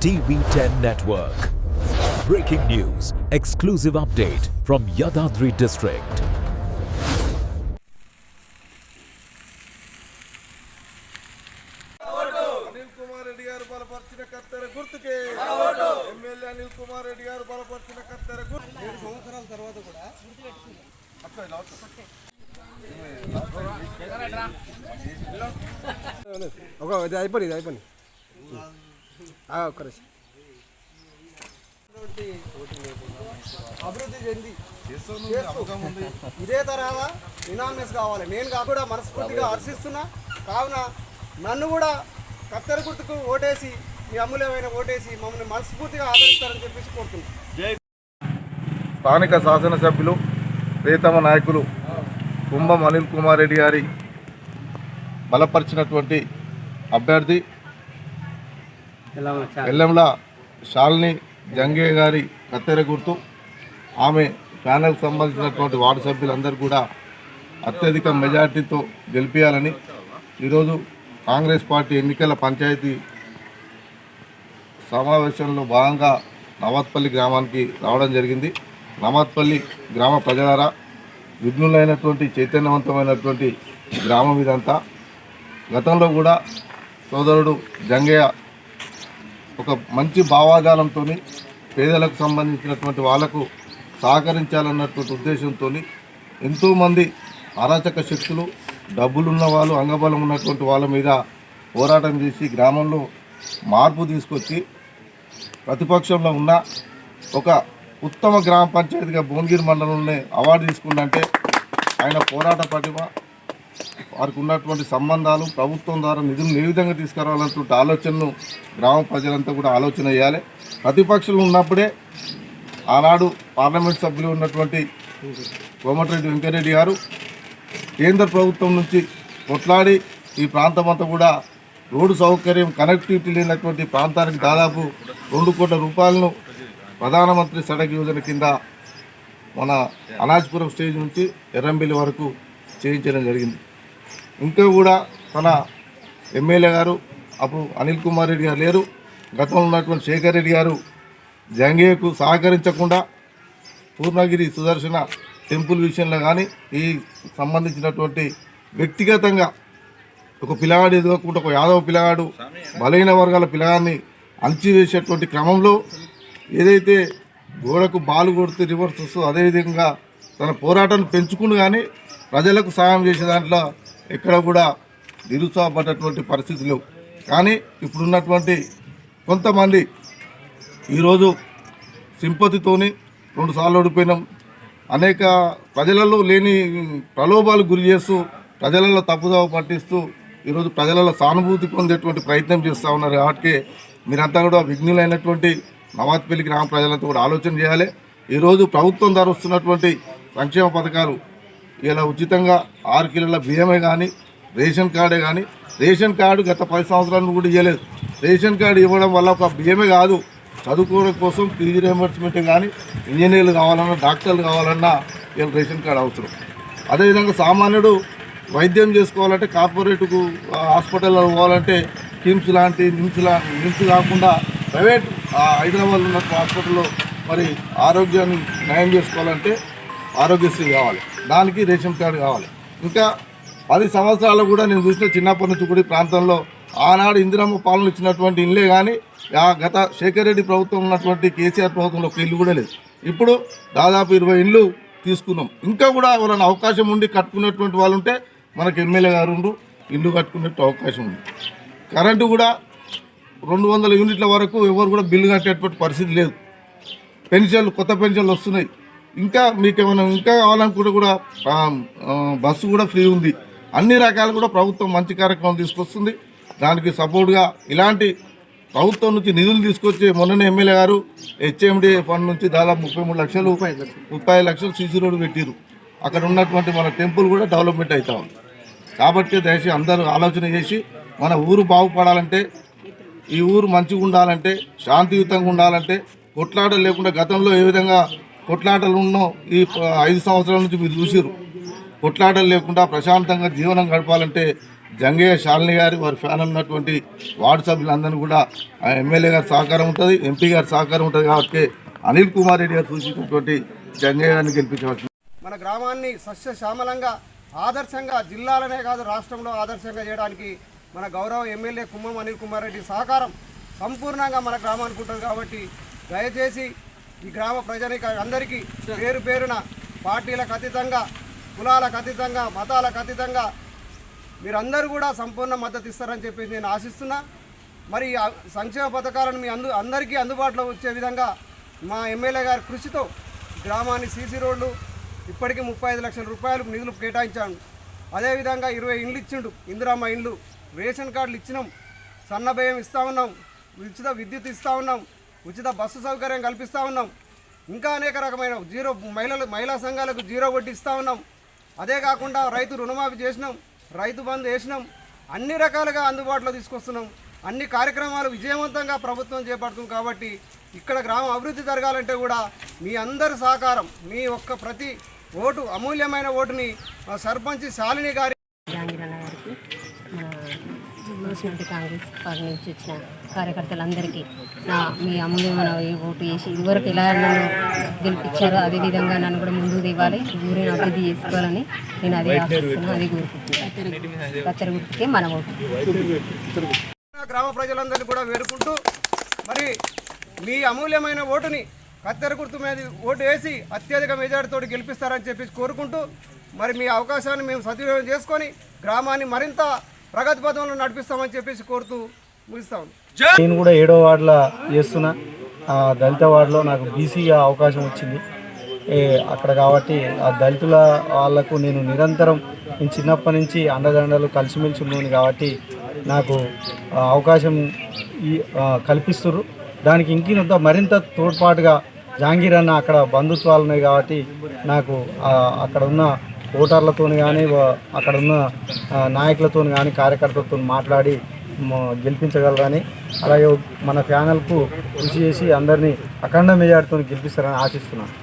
TV10 Network. Breaking news, exclusive update from Yadadri district. Anil Kumar Reddy గారు బలపరిచిన కత్తెర గుర్తుకే ఎమ్మెల్యే అనిల్ కుమార్ రెడ్డి గారు బలపరిచిన కత్తెర గుర్తు ఏడు సంవత్సరాల తర్వాత కూడా అక్క ఇలా వస్తా. ఒక ఇది అయిపోయింది ఇది అయిపోయింది ఒక్క. అభివృద్ధి చెంది. ఇదే తరహా ఇనామినెస్ కావాలి. నేను కా- కూడా మనస్ఫూర్తిగా హర్షిస్తున్నా కావున నన్ను కూడా కత్తెర గుర్తుకు ఓటేసి మీ అమూల్యమైన ఓటేసి మమ్మల్ని మనస్ఫూర్తిగా ఆదరిస్తారని చెప్పేసి కోరుతున్నాను. స్థానిక శాసనసభ్యులు ప్రియతమ నాయకులు కుంభం అనిల్ కుమార్ రెడ్డి గారి బలపరిచినటువంటి అభ్యర్థి ఎల్లంల శాలిని జంగే గారి కత్తెర గుర్తు. ఆమె ప్యానెల్కి సంబంధించినటువంటి వార్డు సభ్యులందరూ కూడా అత్యధిక మెజార్టీతో గెలిపించాలని ఈరోజు కాంగ్రెస్ పార్టీ ఎన్నికల పంచాయతీ సమావేశంలో భాగంగా నవాత్పల్లి గ్రామానికి రావడం జరిగింది. నవాత్పల్లి గ్రామ ప్రజలారా విఘ్నులైనటువంటి చైతన్యవంతమైనటువంటి గ్రామం ఇదంతా. గతంలో కూడా సోదరుడు జంగయ్య ఒక మంచి భావాజాలంతో పేదలకు సంబంధించినటువంటి వాళ్ళకు సహకరించాలన్నటువంటి ఉద్దేశంతో ఎంతోమంది అరాచక శక్తులు డబ్బులున్న వాళ్ళు అంగబలం ఉన్నటువంటి వాళ్ళ మీద పోరాటం చేసి గ్రామంలో మార్పు తీసుకొచ్చి ప్రతిపక్షంలో ఉన్న ఒక ఉత్తమ గ్రామ పంచాయతీగా భువనగిరి మండలంలోనే అవార్డు తీసుకుందంటే ఆయన పోరాట పటిమ వారికి ఉన్నటువంటి సంబంధాలు ప్రభుత్వం ద్వారా నిధులను ఏ విధంగా తీసుకురావాలన్నటువంటి ఆలోచనను గ్రామ ప్రజలంతా కూడా ఆలోచన చేయాలి. ప్రతిపక్షులు ఉన్నప్పుడే ఆనాడు పార్లమెంట్ సభ్యులు ఉన్నటువంటి కోమటిరెడ్డి వెంకరెడ్డి గారు కేంద్ర ప్రభుత్వం నుంచి కొట్లాడి ఈ ప్రాంతం అంతా కూడా రోడ్డు సౌకర్యం కనెక్టివిటీ లేనటువంటి ప్రాంతానికి దాదాపు రెండు కోట్ల రూపాయలను ప్రధానమంత్రి సడక్ యోజన కింద మన అనాజ్పురం స్టేజ్ నుంచి ఎర్రంబిల్లి వరకు చేయించడం జరిగింది. ఇంకా కూడా తన ఎమ్మెల్యే గారు అప్పుడు అనిల్ కుమార్ రెడ్డి గారు లేరు. గతంలో ఉన్నటువంటి శేఖర్ రెడ్డి గారు జంగేకు సహకరించకుండా పూర్ణగిరి సుదర్శన టెంపుల్ విషయంలో కానీ ఈ సంబంధించినటువంటి వ్యక్తిగతంగా ఒక పిల్లగాడు ఎదుగకుండా ఒక యాదవ పిల్లగాడు బలహీన వర్గాల పిల్లగాడిని అణచివేసేటువంటి క్రమంలో ఏదైతే గోడకు బాలు కొడితే రివర్స్ వస్తుందో అదేవిధంగా తన పోరాటాన్ని పెంచుకుని కానీ ప్రజలకు సాయం చేసే దాంట్లో ఎక్కడ కూడా నిరుత్సాహపడ్డటువంటి పరిస్థితులు కానీ ఇప్పుడున్నటువంటి కొంతమంది ఈరోజు సింపతితోని రెండు సార్లు ఓడిపోయినాం. అనేక ప్రజలలో లేని ప్రలోభాలు గురి చేస్తూ ప్రజలలో తప్పుదావ పట్టిస్తూ ఈరోజు ప్రజలలో సానుభూతి పొందేటువంటి ప్రయత్నం చేస్తూ ఉన్నారు. కాబట్టి మీరంతా కూడా విఘ్నులైనటువంటి నవాత్పల్లి గ్రామ ప్రజలంతా కూడా ఆలోచన చేయాలి. ఈరోజు ప్రభుత్వం ద్వారా వస్తున్నటువంటి సంక్షేమ పథకాలు ఇలా ఉచితంగా ఆరు కిలోల బియ్యమే కానీ రేషన్ కార్డే కానీ రేషన్ కార్డు గత పది సంవత్సరాలు కూడా ఇవ్వలేదు రేషన్ కార్డు ఇవ్వడం వల్ల ఒక బియ్యమే కాదు చదువుకోవడం కోసం ఫీజు రియంబర్స్మెంట్ కానీ ఇంజనీర్లు కావాలన్నా డాక్టర్లు కావాలన్నా వీళ్ళు రేషన్ కార్డు అవసరం. అదేవిధంగా సామాన్యుడు వైద్యం చేసుకోవాలంటే కార్పొరేట్కు హాస్పిటల్లో పోవాలంటే కిమ్స్ లాంటి నిమ్స్ లా నిమ్స్ కాకుండా ప్రైవేట్ ఆ, ఉన్న హాస్పిటల్లో మరి ఆరోగ్యాన్ని నయం చేసుకోవాలంటే ఆరోగ్యశ్రీ కావాలి. దానికి రేషన్ కార్డు కావాలి. ఇంకా పది సంవత్సరాలు కూడా నేను చూసిన చిన్నప్పటి నుంచి కూడా ఈ ప్రాంతంలో ఆనాడు ఇందిరమ్మ పాలన ఇచ్చినటువంటి ఇల్లే కానీ ఆ గత శేఖర్ రెడ్డి ప్రభుత్వం ఉన్నటువంటి కేసీఆర్ ప్రభుత్వంలో ఒక ఇల్లు కూడా లేదు. ఇప్పుడు దాదాపు ఇరవై ఇళ్ళు తీసుకున్నాం. ఇంకా కూడా ఎవరైనా అవకాశం ఉండి కట్టుకునేటువంటి వాళ్ళు ఉంటే మనకు ఎమ్మెల్యే గారు ఇల్లు కట్టుకునే అవకాశం ఉంది. కరెంటు కూడా రెండు వందల యూనిట్ల వరకు ఎవరు కూడా బిల్లు కట్టేటువంటి పరిస్థితి లేదు. పెన్షన్లు కొత్త పెన్షన్లు వస్తున్నాయి. ఇంకా మీకు ఏమైనా ఇంకా కావాలనుకుంటే కూడా బస్సు కూడా ఫ్రీ ఉంది. అన్ని రకాలు కూడా ప్రభుత్వం మంచి కార్యక్రమం తీసుకొస్తుంది. దానికి సపోర్ట్గా ఇలాంటి ప్రభుత్వం నుంచి నిధులు తీసుకొచ్చి మొన్ననే ఎమ్మెల్యే గారు హెచ్ఎండి ఫండ్ నుంచి దాదాపు ముప్పై మూడు లక్షలు ముప్పై లక్షలు. సీసీ రోడ్డు పెట్టిరు అక్కడ ఉన్నటువంటి మన టెంపుల్ కూడా డెవలప్మెంట్ అవుతా ఉంది. కాబట్టి దయచేసి అందరూ ఆలోచన చేసి మన ఊరు బాగుపడాలంటే ఈ ఊరు మంచిగా ఉండాలంటే శాంతియుతంగా ఉండాలంటే కొట్లాటలు లేకుండా గతంలో ఏ విధంగా కొట్లాటలు ఉన్నో ఈ ఐదు సంవత్సరాల నుంచి మీరు చూసారు కొట్లాటలు లేకుండా ప్రశాంతంగా జీవనం గడపాలంటే జంగయ్య శాలిని గారి వారి ఫ్యాన్ ఉన్నటువంటి వార్డు సభ్యులందరినీ కూడా ఆ ఎమ్మెల్యే గారి సహకారం ఉంటుంది ఎంపీ గారి సహకారం ఉంటుంది కాబట్టి అనిల్ కుమార్ రెడ్డి గారు సూచించినటువంటి జంగయ్య గారిని గెలిపించవచ్చు మన గ్రామాన్ని సస్యశ్యామలంగా ఆదర్శంగా జిల్లాలనే కాదు రాష్ట్రంలో ఆదర్శంగా చేయడానికి మన గౌరవ ఎమ్మెల్యే కుమ్మం అనిల్ కుమార్ రెడ్డి సహకారం సంపూర్ణంగా మన గ్రామానికి ఉంటుంది కాబట్టి దయచేసి ఈ గ్రామ ప్రజానికి అందరికీ పేరు పేరున పార్టీలకు అతీతంగా కులాలకు అతీతంగా మతాలకు అతీతంగా మీరందరూ కూడా సంపూర్ణ మద్దతు ఇస్తారని చెప్పేసి నేను ఆశిస్తున్నా. మరి సంక్షేమ పథకాలను మీ అందు అందరికీ అందుబాటులో వచ్చే విధంగా మా ఎమ్మెల్యే గారి కృషితో గ్రామాన్ని సీసీ రోడ్లు ఇప్పటికీ ముప్పై ఐదు లక్షల రూపాయలు నిధులు కేటాయించాను అదేవిధంగా ఇరవై ఇండ్లు ఇచ్చిండు. ఇందిరామ్మ ఇండ్లు రేషన్ కార్డులు ఇచ్చినాం. సన్నభయం ఇస్తూ ఉన్నాం. ఉచిత విద్యుత్ ఇస్తూ ఉన్నాం. ఉచిత బస్సు సౌకర్యం కల్పిస్తూ ఉన్నాం. ఇంకా అనేక రకమైన జీరో మహిళలు మహిళా సంఘాలకు జీరో వడ్డీ ఇస్తూ ఉన్నాం. అదే కాకుండా రైతు రుణమాఫీ చేసినాం రైతు బంధు వేసినాం అన్ని రకాలుగా అందుబాటులో తీసుకొస్తున్నాం. అన్ని కార్యక్రమాలు విజయవంతంగా ప్రభుత్వం చేపడుతుంది కాబట్టి ఇక్కడ గ్రామం అభివృద్ధి జరగాలంటే కూడా మీ అందరి సహకారం మీ ఒక్క ప్రతి ఓటు అమూల్యమైన ఓటుని సర్పంచ్ శాలిని గారి మూసినట్టు కాంగ్రెస్ పార్టీ నుంచి వచ్చిన కార్యకర్తలందరికీ నా మీ అమూల్యమైన ఓటు వేసి ఇదివరకు ఎలా నన్ను గెలిపించారో అదే విధంగా నన్ను కూడా ముందుకు దివాలి ఊరిని అభివృద్ధి చేసుకోవాలని నేను అదే ఆశిస్తున్నాను. అది కోరుకుంటున్నాను గుర్తుకే మన ఓటు. గ్రామ ప్రజలందరినీ కూడా వేడుకుంటూ మరి మీ అమూల్యమైన ఓటుని కత్తెర గుర్తు మీద ఓటు వేసి అత్యధిక మెజార్టీతో గెలిపిస్తారని చెప్పి కోరుకుంటూ మరి మీ అవకాశాన్ని మేము సద్వినియోగం చేసుకొని గ్రామాన్ని మరింత ప్రగతి పథంలో నడిపిస్తామని చెప్పేసి కోరుతూ ముగిస్తాం నేను కూడా ఏడో వార్డులో చేస్తున్నా. ఆ దళిత వార్డులో నాకు బీసీగా అవకాశం వచ్చింది. ఏ అక్కడ కాబట్టి ఆ దళితుల వాళ్ళకు నేను నిరంతరం నేను చిన్నప్పటి నుంచి అండదండలు కలిసిమెలిసి ఉన్నాను కాబట్టి నాకు ఆ అవకాశం కల్పిస్తుర్రు. దానికి ఇంకినంత మరింత తోడ్పాటుగా జాంగీర్ అన్న అక్కడ బంధుత్వాలు ఉన్నాయి కాబట్టి నాకు అక్కడ ఉన్న ఓటర్లతో కానీ అక్కడ ఉన్న నాయకులతో కానీ కార్యకర్తలతో మాట్లాడి గెలిపించగలరని అలాగే మన ప్యానల్కు కృషి చేసి అందరినీ అఖండ మెజార్టీతో గెలిపిస్తారని ఆశిస్తున్నాను.